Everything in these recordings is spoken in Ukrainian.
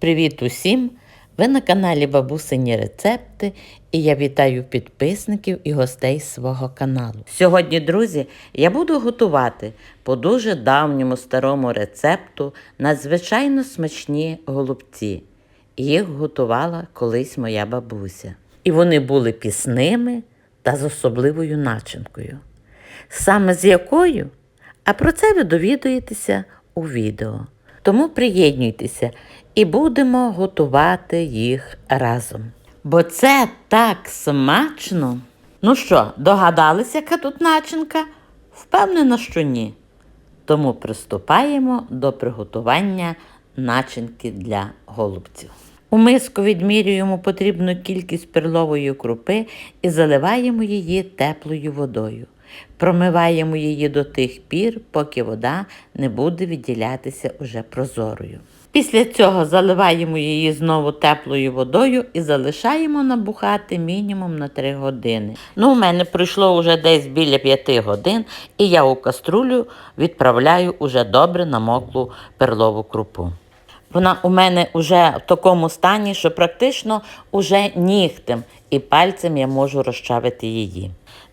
Привіт усім! Ви на каналі Бабусині Рецепти і я вітаю підписників і гостей свого каналу. Сьогодні, друзі, я буду готувати по дуже давньому старому рецепту надзвичайно смачні голубці. Їх готувала колись моя бабуся. І вони були пісними та з особливою начинкою. Саме з якою? А про це ви довідаєтеся у відео. Тому приєднуйтеся і будемо готувати їх разом. Бо це так смачно. Ну що, догадалися, яка тут начинка? Впевнена, що ні. Тому приступаємо до приготування начинки для голубців. У миску відмірюємо потрібну кількість перлової крупи і заливаємо її теплою водою. Промиваємо її до тих пір, поки вода не буде відділятися уже прозорою. Після цього заливаємо її знову теплою водою і залишаємо набухати мінімум на 3 години. Ну, у мене пройшло вже десь біля 5 годин, і я у каструлю відправляю уже добре намоклу перлову крупу. Вона у мене вже в такому стані, що практично уже нігтем і пальцем я можу розчавити її.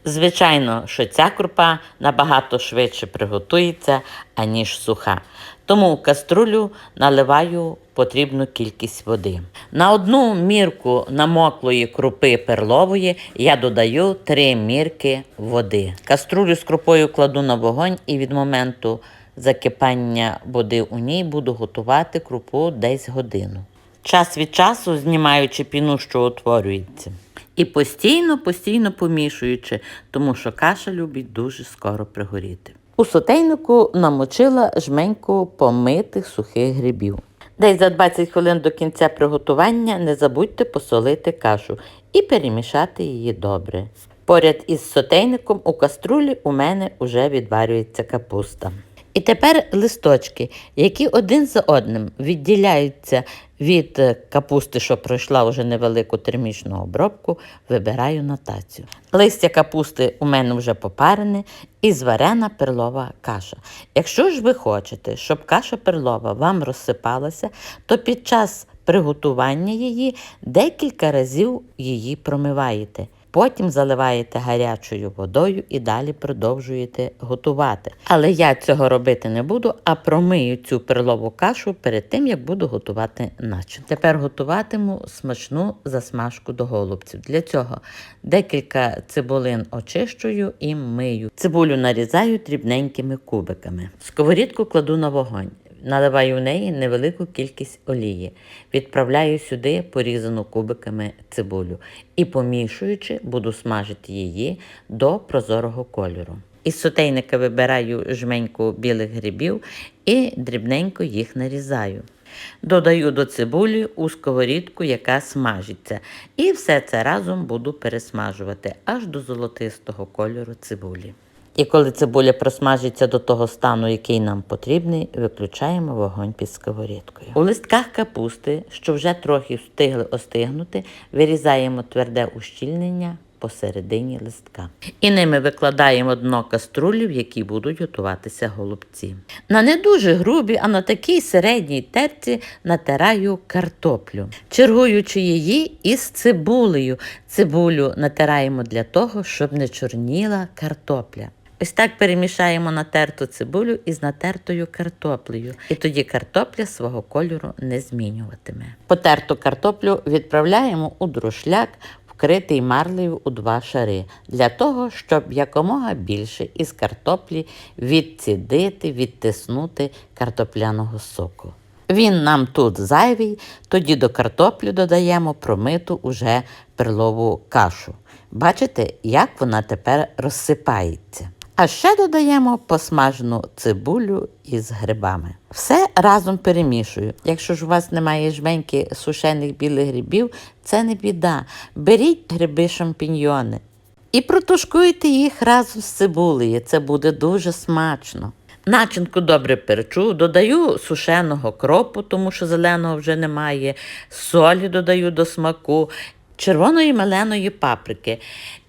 Звичайно, що ця крупа набагато швидше приготується, аніж суха. Тому в каструлю наливаю потрібну кількість води. На одну мірку намоклої крупи перлової я додаю 3 мірки води. Каструлю з крупою кладу на вогонь і від моменту закипання води у ній буду готувати крупу десь годину. Час від часу знімаючи піну, що утворюється. І постійно, постійно помішуючи, тому що каша любить дуже скоро пригоріти. У сотейнику намочила жменьку помитих сухих грибів. Десь за 20 хвилин до кінця приготування не забудьте посолити кашу і перемішати її добре. Поряд із сотейником у каструлі у мене вже відварюється капуста. І тепер листочки, які один за одним відділяються від е, капусти, що пройшла вже невелику термічну обробку, вибираю на тацю. Листя капусти у мене вже попарене і зварена перлова каша. Якщо ж ви хочете, щоб каша перлова вам розсипалася, то під час приготування її декілька разів її промиваєте. Потім заливаєте гарячою водою і далі продовжуєте готувати. Але я цього робити не буду, а промию цю перлову кашу перед тим, як буду готувати начин. Тепер готуватиму смачну засмажку до голубців. Для цього декілька цибулин очищую і мию. Цибулю нарізаю дрібненькими кубиками. Сковорідку кладу на вогонь. Наливаю в неї невелику кількість олії, відправляю сюди порізану кубиками цибулю і, помішуючи, буду смажити її до прозорого кольору. Із сотейника вибираю жменьку білих грибів і дрібненько їх нарізаю. Додаю до цибулі у сковорідку, яка смажиться, і все це разом буду пересмажувати аж до золотистого кольору цибулі. І коли цибуля просмажиться до того стану, який нам потрібний, виключаємо вогонь під сковорідкою. У листках капусти, що вже трохи встигли остигнути, вирізаємо тверде ущільнення посередині листка. І ними викладаємо дно каструлі, в якій будуть готуватися голубці. На не дуже грубі, а на такій середній терці натираю картоплю, чергуючи її із цибулею. Цибулю натираємо для того, щоб не чорніла картопля. Ось так перемішаємо натерту цибулю із натертою картоплею, і тоді картопля свого кольору не змінюватиме. Потерту картоплю відправляємо у друшляк, вкритий марлею у два шари, для того, щоб якомога більше із картоплі відцідити, відтиснути картопляного соку. Він нам тут зайвий, тоді до картоплі додаємо промиту уже перлову кашу. Бачите, як вона тепер розсипається. А ще додаємо посмажену цибулю із грибами. Все разом перемішую. Якщо ж у вас немає жменьки сушених білих грибів, це не біда. Беріть гриби шампіньйони і протушкуйте їх разом з цибулею. Це буде дуже смачно. Начинку добре перчу, додаю сушеного кропу, тому що зеленого вже немає, солі додаю до смаку червоної меленої паприки.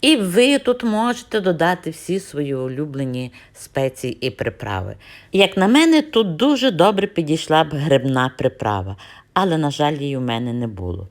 І ви тут можете додати всі свої улюблені спеції і приправи. Як на мене, тут дуже добре підійшла б грибна приправа. але, на жаль, її у мене не було.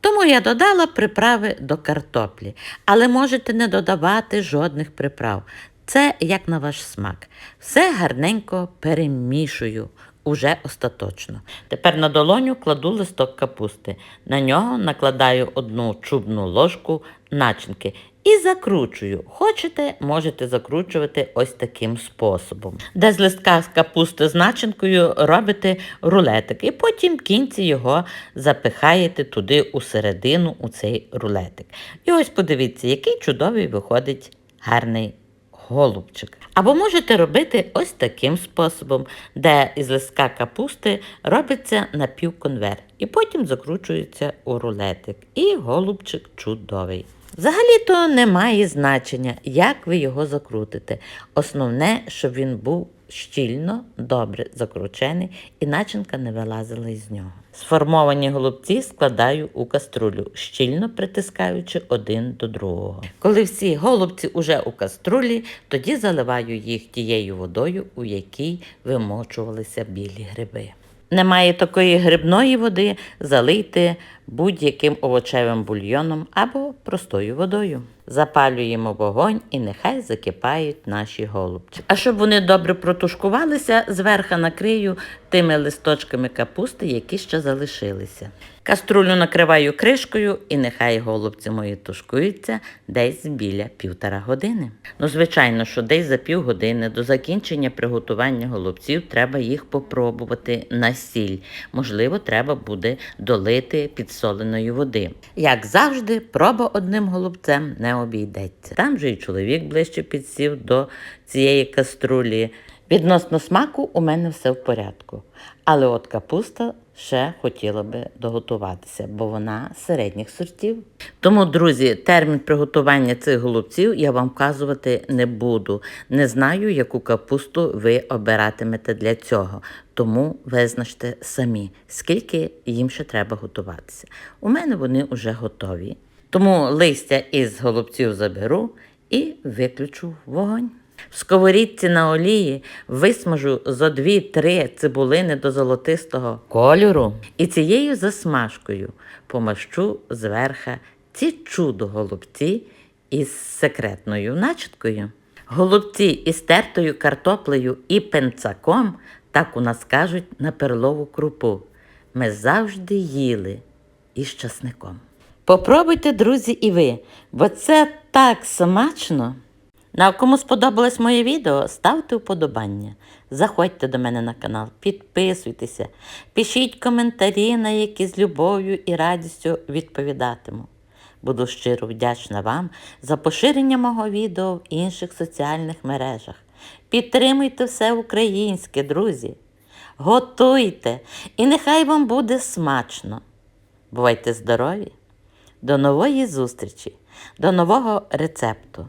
Тому я додала приправи до картоплі, але можете не додавати жодних приправ. Це як на ваш смак. Все гарненько перемішую уже остаточно. Тепер на долоню кладу листок капусти. На нього накладаю одну чубну ложку начинки і закручую. Хочете, можете закручувати ось таким способом. Де з листка з капусти з начинкою робите рулетик, і потім кінці його запихаєте туди усередину у цей рулетик. І ось подивіться, який чудовий виходить гарний голубчик. Або можете робити ось таким способом, де із листка капусти робиться напівконверт, і потім закручується у рулетик. І голубчик чудовий. Взагалі-то немає значення, як ви його закрутите. Основне, щоб він був щільно, добре закручений і начинка не вилазила із нього. Сформовані голубці складаю у каструлю, щільно притискаючи один до другого. Коли всі голубці уже у каструлі, тоді заливаю їх тією водою, у якій вимочувалися білі гриби. Немає такої грибної води, залийте будь-яким овочевим бульйоном або простою водою. Запалюємо вогонь і нехай закипають наші голубці. А щоб вони добре протушкувалися, зверху накрию тими листочками капусти, які ще залишилися. Каструлю накриваю кришкою і нехай голубці мої тушкуються десь біля півтора години. Ну, звичайно, що десь за півгодини до закінчення приготування голубців треба їх попробувати на сіль. Можливо, треба буде долити підсоленої води. Як завжди, проба одним голубцем не обійдеться. Там же і чоловік ближче підсів до цієї каструлі. Відносно смаку у мене все в порядку. Але от капуста ще хотіла би доготуватися, бо вона середніх сортів. Тому, друзі, термін приготування цих голубців я вам вказувати не буду. Не знаю, яку капусту ви обиратимете для цього. Тому визначте самі, скільки їм ще треба готуватися. У мене вони вже готові. Тому листя із голубців заберу і виключу вогонь. В сковорідці на олії висмажу зо 2-3 цибулини до золотистого кольору і цією засмажкою помащу зверха ці чудо голубці із секретною начіткою. Голубці із тертою картоплею і пенцаком, так у нас кажуть, на перлову крупу. Ми завжди їли із часником. Попробуйте, друзі, і ви, бо це так смачно. На кому сподобалось моє відео, ставте вподобання. Заходьте до мене на канал, підписуйтеся, пишіть коментарі, на які з любов'ю і радістю відповідатиму. Буду щиро вдячна вам за поширення мого відео в інших соціальних мережах. Підтримуйте все українське, друзі. Готуйте, і нехай вам буде смачно. Бувайте здорові! До нової зустрічі, до нового рецепту.